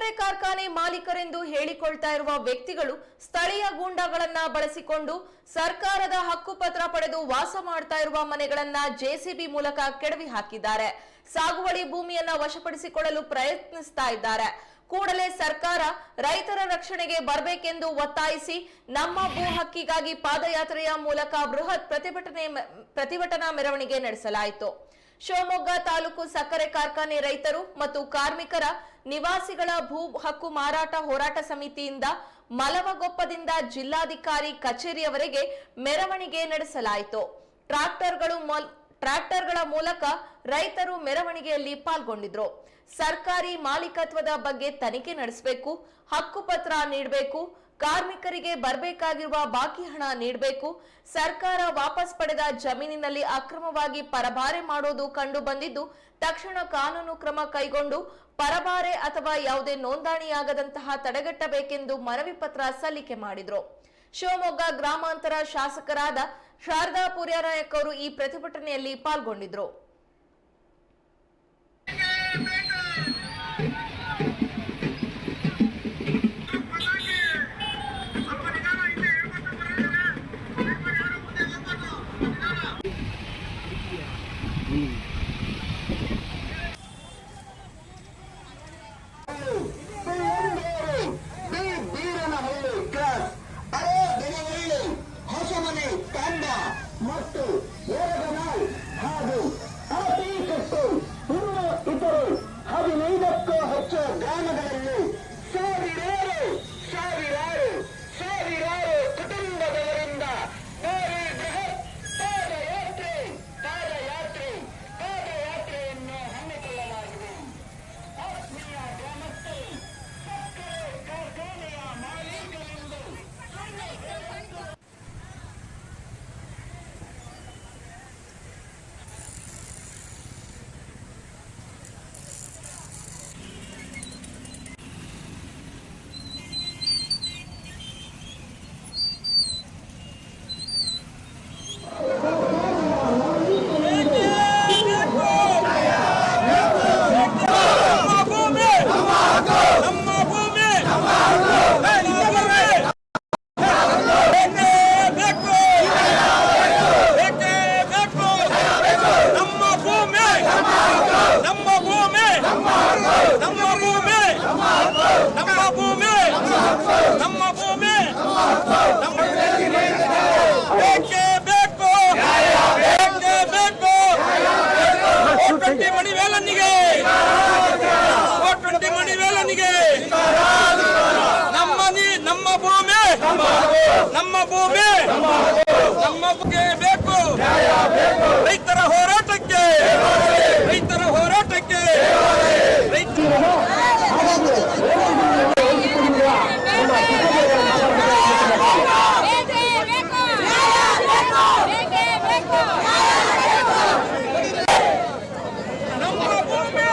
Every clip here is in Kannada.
ಸಕ್ಕರೆ ಕಾರ್ಖಾನೆ ಮಾಲೀಕರೆಂದು ಹೇಳಿಕೊಳ್ತಾ ಇರುವ ವ್ಯಕ್ತಿಗಳು ಸ್ಥಳೀಯ ಗೂಂಡಾಗಳನ್ನ ಬಳಸಿಕೊಂಡು ಸರ್ಕಾರದ ಹಕ್ಕುಪತ್ರ ಪಡೆದು ವಾಸ ಮಾಡ್ತಾ ಇರುವ ಮನೆಗಳನ್ನ ಜೆಸಿಬಿ ಮೂಲಕ ಕೆಡವಿ ಹಾಕಿದ್ದಾರೆ. ಸಾಗುವಳಿ ಭೂಮಿಯನ್ನ ವಶಪಡಿಸಿಕೊಳ್ಳಲು ಪ್ರಯತ್ನಿಸ್ತಾ ಇದ್ದಾರೆ. ಕೂಡಲೇ ಸರ್ಕಾರ ರೈತರ ರಕ್ಷಣೆಗೆ ಬರಬೇಕೆಂದು ಒತ್ತಾಯಿಸಿ ನಮ್ಮ ಭೂ ಹಕ್ಕಿಗಾಗಿ ಪಾದಯಾತ್ರೆಯ ಮೂಲಕ ಬೃಹತ್ ಪ್ರತಿಭಟನೆ ಪ್ರತಿಭಟನಾ ಮೆರವಣಿಗೆ ನಡೆಸಲಾಯಿತು. ಶಿವಮೊಗ್ಗ ತಾಲೂಕು ಸಕ್ಕರೆ ಕಾರ್ಖಾನೆ ರೈತರು ಮತ್ತು ಕಾರ್ಮಿಕರ ನಿವಾಸಿಗಳ ಭೂ ಹಕ್ಕು ಮಾರಾಟ ಹೋರಾಟ ಸಮಿತಿಯಿಂದ ಮಲವಗೊಪ್ಪದಿಂದ ಜಿಲ್ಲಾಧಿಕಾರಿ ಕಚೇರಿಯವರೆಗೆ ಮೆರವಣಿಗೆ ನಡೆಸಲಾಯಿತು. ಟ್ರಾಕ್ಟರ್ಗಳು ಟ್ರಾಕ್ಟರ್ಗಳ ಮೂಲಕ ರೈತರು ಮೆರವಣಿಗೆಯಲ್ಲಿ ಪಾಲ್ಗೊಂಡಿದ್ರು. ಸರ್ಕಾರಿ ಮಾಲೀಕತ್ವದ ಬಗ್ಗೆ ತನಿಖೆ ನಡೆಸಬೇಕು, ಹಕ್ಕುಪತ್ರ ನೀಡಬೇಕು ಕಾರ್ಮಿಕರಿಗೆ ಬರಬೇಕಾಗಿರುವ ಬಾಕಿ ಹಣ ನೀಡಬೇಕು. ಸರ್ಕಾರ ವಾಪಸ್ ಪಡೆದ ಜಮೀನಿನಲ್ಲಿ ಅಕ್ರಮವಾಗಿ ಪರಭಾರೆ ಮಾಡೋದು ಕಂಡು ಬಂದಿದ್ದು ತಕ್ಷಣ ಕಾನೂನು ಕ್ರಮ ಕೈಗೊಂಡು ಪರಭಾರೆ ಅಥವಾ ಯಾವುದೇ ನೋಂದಣಿಯಾಗದಂತಹ ತಡೆಗಟ್ಟಬೇಕೆಂದು ಮನವಿ ಪತ್ರ ಸಲ್ಲಿಕೆ ಮಾಡಿದ್ರು. ಶಿವಮೊಗ್ಗ ಗ್ರಾಮಾಂತರ ಶಾಸಕರಾದ ಶಾರದಾ ಪುರ್ಯಾನಾಯಕ್ ಅವರು ಈ ಪ್ರತಿಭಟನೆಯಲ್ಲಿ ಪಾಲ್ಗೊಂಡಿದ್ರು. হুম ನಮ್ಮ ಭೂಮಿ ನಮ್ಮ ಬಗ್ಗೆ ಬೇಕು ರೈತರ ಹೋರಾಟಕ್ಕೆ ರೈತರ ಹೋರಾಟಕ್ಕೆ ರೈತರ ಬೇಕೇ ಬೇಕು ಬೇಕೇ ಬೇಕು ನಮ್ಮ ಭೂಮಿ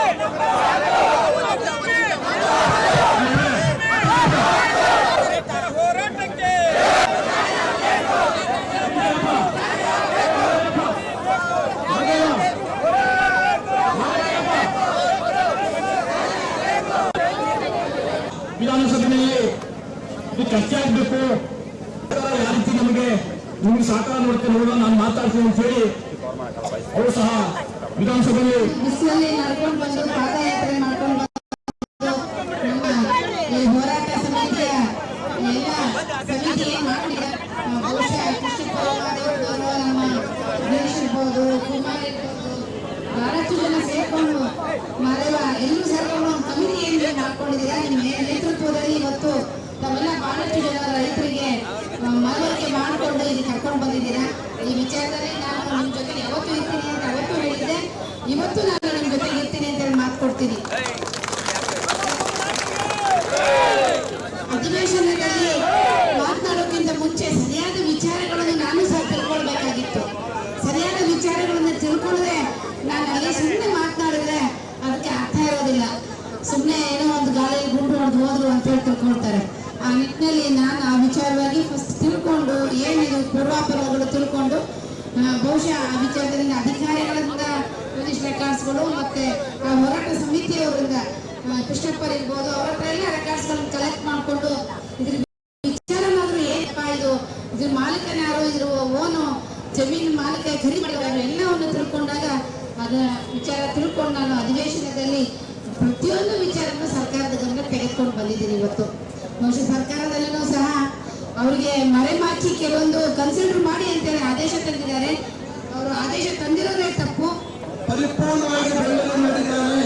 ರೈತರ ಹೋರಾಟಕ್ಕೆ ವಿಧಾನಸಭೆಯಲ್ಲಿ ಇದು ಚರ್ಚೆ ಆಗಬೇಕು ಯಾವ ರೀತಿ ನಮಗೆ ನಿಮ್ಗೆ ನೋಡ್ತೇನೆ ನೋಡೋಣ ನಾನು ಮಾತಾಡ್ತೀನಿ ಅಂತ ಹೇಳಿ ಅವರು ಸಹ ವಿಧಾನಸಭೆಯಲ್ಲಿ ಬಹಳಷ್ಟು ಜನ ಕಮಿಟಿ ಏನ್ ಮಾಡ್ಕೊಂಡಿದ್ದೀರಾ? ನಿಮ್ಮ ನೇತೃತ್ವದಲ್ಲಿ ಇವತ್ತು ತಮ್ಮೆಲ್ಲ ಬಹಳಷ್ಟು ಜನ ರೈತರಿಗೆ ಆ, ಮನವರಿಕೆ ಮಾಡಿಕೊಂಡು ಇಲ್ಲಿ ಕರ್ಕೊಂಡು ಬಂದಿದ್ದೀರಾ? ಈ ವಿಚಾರದಲ್ಲಿ ನಾನು ನಿಮ್ಮ ಜೊತೆ ಯಾವತ್ತೂ ಇರ್ತೀನಿ ಅಂತ ಅವತ್ತು ಹೇಳಿದ್ದೆ. ಇವತ್ತು ನಾನು ನಿಮ್ಮ ಜೊತೆ ಇರ್ತೀನಿ ಅಂತ ಹೇಳಿ ಮಾತು ಕೊಡ್ತೀನಿ. ಬಹುಶಃ ಆ ವಿಚಾರದಲ್ಲಿ ಅಧಿಕಾರಿಗಳಿಂದ ಜ್ಯೋತಿಷ್ ರೆಕಾರ್ಡ್ಸ್ಗಳು ಮತ್ತೆ ಆ ಹೋರಾಟ ಸಮಿತಿಯವರಿಂದ ಕೃಷ್ಣಪ್ಪ ಇರ್ಬೋದು, ಅವ್ರ ಹತ್ರ ಎಲ್ಲ ರೆಕಾರ್ಡ್ಸ್ಗಳನ್ನ ಕಲೆಕ್ಟ್ ಮಾಡಿಕೊಂಡು ಇದ್ರ ವಿಚಾರನಾದ್ರೂ ಏನಪ್ಪ ಇದು? ಇದ್ರ ಮಾಲೀಕನ ಯಾರು ಇದ್ರ ಓನು ಜಮೀನು ಮಾಲೀಕ ಖರೀದಿ ಮಾಡಿದವರು ಎಲ್ಲವನ್ನು ತಿಳ್ಕೊಂಡಾಗ ಅದರ ವಿಚಾರ ತಿಳ್ಕೊಂಡು ನಾನು ಅಧಿವೇಶನದಲ್ಲಿ ಪ್ರತಿಯೊಂದು ವಿಚಾರವನ್ನು ಸರ್ಕಾರದ ಗಮನಕ್ಕೆ ತೆಗೆದುಕೊಂಡು ಬಂದಿದ್ದೀನಿ ಇವತ್ತು. ಬಹುಶಃ ಸರ್ಕಾರದಲ್ಲೂ ಸಹ ಅವರಿಗೆ ಮರೆಮಾಚಿ ಕೆಲವೊಂದು ಕನ್ಸಿಡರ್ ಮಾಡಿ ಅಂತೇಳಿ ಆದೇಶ ತಂದಿದ್ದಾರೆ. ಅವರು ಆದೇಶ ತಂದಿರೋದೇ ತಪ್ಪು. ಪರಿಪೂರ್ಣವಾಗಿ ಬೆಂಬಲ ಮಾಡಿದ್ದಾರೆ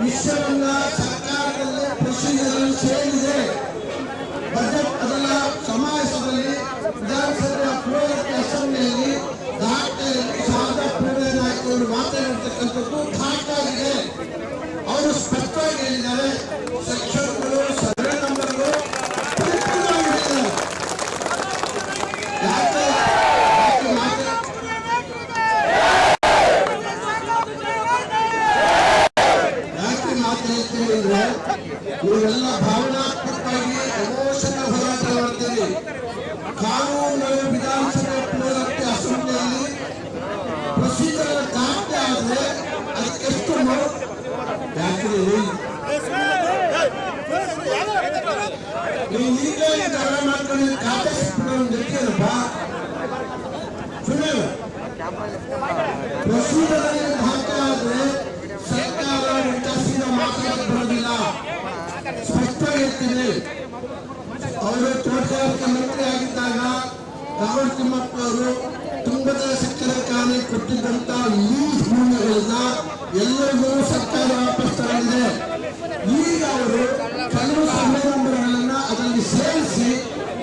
ವಿಶ್ವವನ್ನ ಸರ್ಕಾರದಲ್ಲಿ ಪ್ರೊಸೀಜರ್ ಸೇರಿದೆ ಬಜೆಟ್ ಅದರ ಸಮಾವೇಶದಲ್ಲಿ ವಿಧಾನಸಭೆಯ ಪೂರ್ವಕ್ಕೆ ಅಸೆಂಬ್ಲಿಯಲ್ಲಿ ದಾಖಲೆಯಲ್ಲಿ ಶಾರದಾ ಪೂರ್ವ ನಾಯಕರು ಮಾತನಾಡ್ತಕ್ಕಂಥದ್ದು ದಾಖಲಾಗಿದೆ ಅವರು ಸ್ಪಷ್ಟವಾಗಿ ಹೇಳಿದ್ದಾರೆ ಶಿಕ್ಷಕರು ಸರ್ವೆ ನಂಬರ್ಗಳು ಪರಿಪೂರ್ಣವಾಗಿ ಪ್ರೊಸೀಜರ್ ದಾಖಲೆ ಆದ್ರೆ ಅದಕ್ಕೆಷ್ಟು ಯಾಕ್ರಿ? ನೀವು ಈಗಲೇ ಜಗಳ ಮಾಡ್ಕೊಂಡು ಖಾತೆ ಗೊತ್ತಿರಪ್ಪ ಸುಮ್ಮನೆ ಪ್ರೊಸೀಜರ್ ದಾಖಲೆ ಆದ್ರೆ ಸರ್ಕಾರ ಉಲ್ಟಾಸಿದ ಮಾತಾಡಕ್ಕೆ ಬರೋದಿಲ್ಲ. ಸ್ಪಷ್ಟವಾಗಿ ಅವರು ತೋಟಗಾರಿಕೆ ಮಂತ್ರಿ ಆಗಿದ್ದಾಗ ರಾಹುಲ್ ತಿಮ್ಮಪ್ಪ ಅವರು ತುಂಗಭದ್ರಾ ಸಕ್ಕರೆ ಖಾನೆ ಕೊಟ್ಟಿದ್ದಂತ ಈ ಭೂಮಿಗಳನ್ನ ಎಲ್ಲರಿಗೂ ಸರ್ಕಾರ ವಾಪಸ್ ತಗೊಂಡಿದೆ ಈಗ ಅವರು ಕೆಲವು ಸಮಾರಂಭಗಳನ್ನ ಅದರಲ್ಲಿ ಸೇರಿಸಿ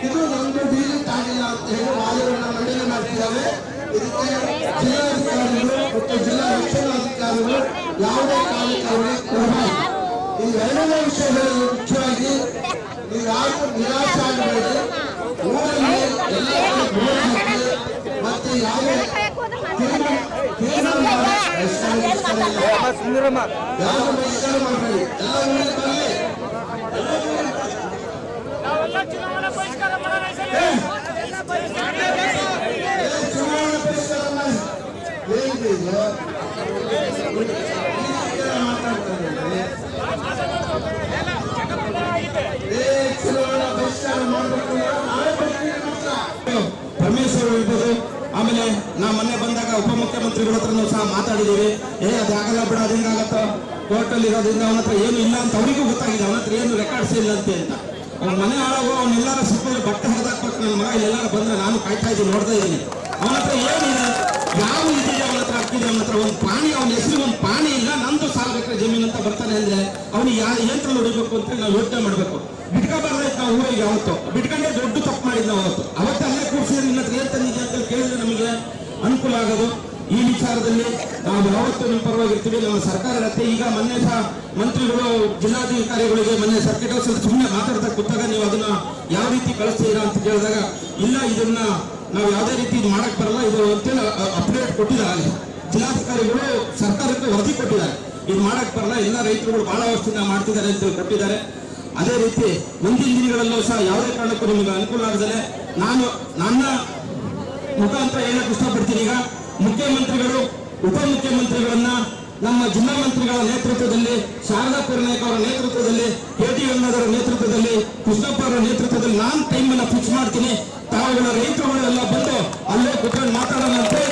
ಇದು ನಮ್ದು ಡೀಲಿಟ್ ಆಗಿಲ್ಲ ಅಂತ ಹೇಳಿ ವಾದಗಳನ್ನ ಮಂಡನೆ ಮಾಡ್ತಿದ್ದಾರೆ. ಇದಕ್ಕೆ ಜಿಲ್ಲಾಧಿಕಾರಿಗಳು ಮತ್ತು ಜಿಲ್ಲಾ ರಕ್ಷಣಾಧಿಕಾರಿಗಳು ಯಾವುದೇ ಕಾರಣಕ್ಕೆ ಅವರಿಗೆ ಕೊಡಬಾರದು ಈ ಎರಡನೇ ವಿಷಯಗಳಲ್ಲಿ ಮುಖ್ಯವಾಗಿ ನೀವು ಯಾರು ನಿರಾಶೆ ಆಗಬೇಡಿ. ಊರಲ್ಲಿ ಎಲ್ಲ ಕಡೆ ಬೋರ್ಡ್ ಹಾಕಿ ಮತ್ತೆ ಯಾವುದೇ ತೀರ್ಮಾನ ತೀರ್ಮಾನ ಮಾಡಿ ಬಹಿಷ್ಕಾರ ಬಹಿಷ್ಕಾರ ಇಲ್ಲ. ಯಾರು ಬಹಿಷ್ಕಾರ ಮಾಡಬೇಡಿ ಎಲ್ಲ ಊರಿಗೆ ಬರಲಿ ಚುನಾವಣೆ ಬಹಿಷ್ಕಾರ ಮಾಡಿ ಏನ್ರಿ ಇದು? ಹೀಗೆ ಮಾತಾಡ್ತಾರೆ ಏ ಚುನಾವಣಾ ಬಹಿಷ್ಕಾರ ಮಾಡಬೇಕು ನಾಳೆ ಬರ್ತೀನಿ ಮಾತ್ರ ಪರಮೇಶ್ವರ್ ಇರ್ಬೋದು ಆಮೇಲೆ ನಾ ಮೊನ್ನೆ ಬಂದಾಗ ಹತ್ರನೂ ಮಾತಾಡಿದ್ದೀವಿ ಏ, ಅದು ಆಗಲ್ಲ ಬಿಡ ಅದೇನಾಗತ್ತ ಕೋರ್ಟ್ ಕೋರ್ಟಲ್ಲಿ ಇರೋದ್ರಿಂದ ಅವನ ಹತ್ರ ಏನು ಇಲ್ಲ ಅಂತ ಅವರಿಗೂ ಗೊತ್ತಾಗಿದೆ, ಅವನ ಹತ್ರ ಏನು ರೆಕಾರ್ಡ್ಸ್ ಇಲ್ಲ ಅಂತೆ. ಅವ್ನ ಮನೆ ಹಾಳಾಗೋ ಅವನ್ನೆಲ್ಲಾರ ಸುತ್ತಲೂ ಬಟ್ಟೆ ಹರಿದಾಕ್ಬೇಕು, ನನ್ನ ಮಗ ಎಲ್ಲಾರ ಬಂದ್ರೆ ನಾನು ಕಾಯ್ತಾ ಇದ್ದೀನಿ, ನೋಡ್ತಾ ಇದ್ದೀನಿ. ಅವನ ಹತ್ರ ಏನಿದೆ ಯಾವ ಇದಿದೆ ಅವನ ಹತ್ರ ಹಾಕಿದೆ ಅವನ ಹತ್ರ, ಒಂದು ಪಾಣಿ, ಅವನ ಹೆಸರು ಒಂದು ಪಾಣಿ ಇಲ್ಲ, ನಂದು ಸಾವಿರ ಎಕರೆ ಜಮೀನು ಅಂತ ಬರ್ತಾನೆ ಅಂದ್ರೆ ಅವ್ನಿಗೆ ಯಾವ ಯಂತ್ರ ಹೊಡಿಬೇಕು ಅಂತ ನಾವು ಯೋಚನೆ ಮಾಡಬೇಕು. ಬಿಟ್ಕೋಬಾರ್ದಾಯ್ತು ನಾವು ಊರಿಗೆ ಅವತ್ತು ಬಿಟ್ಕೊಂಡೆ ದೊಡ್ಡ ತಪ್ಪು ಮಾಡಿದ್ ನಾವು ಅವತ್ತು. ಅವತ್ತು ಅಲ್ಲೇ ಕೂರಿಸಿದ್ರೆ ನಿನ್ನ ಹತ್ರ ಏನ್ ಅಂತ ಕೇಳಿದ್ರೆ ನಮಗೆ ಅನುಕೂಲ ಆಗೋದು. ಈ ವಿಚಾರದಲ್ಲಿ ನಾವು ಯಾವತ್ತೂ ನಿಮ್ಮ ಪರವಾಗಿರ್ತೀವಿ. ನಮ್ಮ ಸರ್ಕಾರದ ಹತ್ತೆ ಈಗ ಮೊನ್ನೆ ಸಹ ಮಂತ್ರಿಗಳು ಜಿಲ್ಲಾಧಿಕಾರಿಗಳಿಗೆ ಮೊನ್ನೆ ಸರ್ಕಿಟ್ ಹೌಸ್ ಸುಮ್ಮನೆ ಮಾತಾಡ್ತಾ ಕೂತಾಗ ನೀವು ಅದನ್ನ ಯಾವ ರೀತಿ ಕಳಿಸ್ತೀರಾ ಅಂತ ಕೇಳಿದಾಗ, ಇಲ್ಲ, ಇದನ್ನ ನಾವು ಯಾವುದೇ ರೀತಿ ಇದು ಮಾಡಕ್ ಬರಲ್ಲ, ಇದು ಅಂತೇಳಿ ಅಪ್ಡೇಟ್ ಕೊಟ್ಟಿದ್ದಾರೆ. ಜಿಲ್ಲಾಧಿಕಾರಿಗಳು ಸರ್ಕಾರಕ್ಕೆ ವರದಿ ಕೊಟ್ಟಿದ್ದಾರೆ. ಇದು ಮಾಡಕ್ ಬರಲ್ಲ, ಎಲ್ಲ ರೈತರುಗಳು ಬಹಳ ವರ್ಷದಿಂದ ಮಾಡ್ತಿದ್ದಾರೆ ಅಂತ ಕೊಟ್ಟಿದ್ದಾರೆ. ಅದೇ ರೀತಿ ಮುಂದಿನ ದಿನಗಳಲ್ಲೂ ಸಹ ಯಾವುದೇ ಕಾರಣಕ್ಕೂ ನಿಮಗೆ ಅನುಕೂಲ ಆಗದಲೆ ನಾನು ನನ್ನ ಮುಖಾಂತರ ಏನಕ್ಕೆ ಇಷ್ಟಪಡ್ತೀನಿ. ಈಗ ಮುಖ್ಯಮಂತ್ರಿಗಳು, ಉಪಮುಖ್ಯಮಂತ್ರಿಗಳನ್ನ ನಮ್ಮ ಜಿಲ್ಲಾ ಮಂತ್ರಿಗಳ ನೇತೃತ್ವದಲ್ಲಿ, ಶಾರದಾ ನಾಯಕ್ ಅವರ ನೇತೃತ್ವದಲ್ಲಿ ಅವರ ನೇತೃತ್ವದಲ್ಲಿ, ಕೃಷ್ಣಪ್ಪ ಅವರ ನೇತೃತ್ವದಲ್ಲಿ ನಾನು ಟೈಮ್ ಅನ್ನ ಫಿಕ್ಸ್ ಮಾಡ್ತೀನಿ. ತಾವುಗಳ ರೈತರುಗಳೆಲ್ಲ ಬಂದು ಅಲ್ಲೇ ಕುತ್ಕೊಂಡು ಮಾತಾಡೋಣ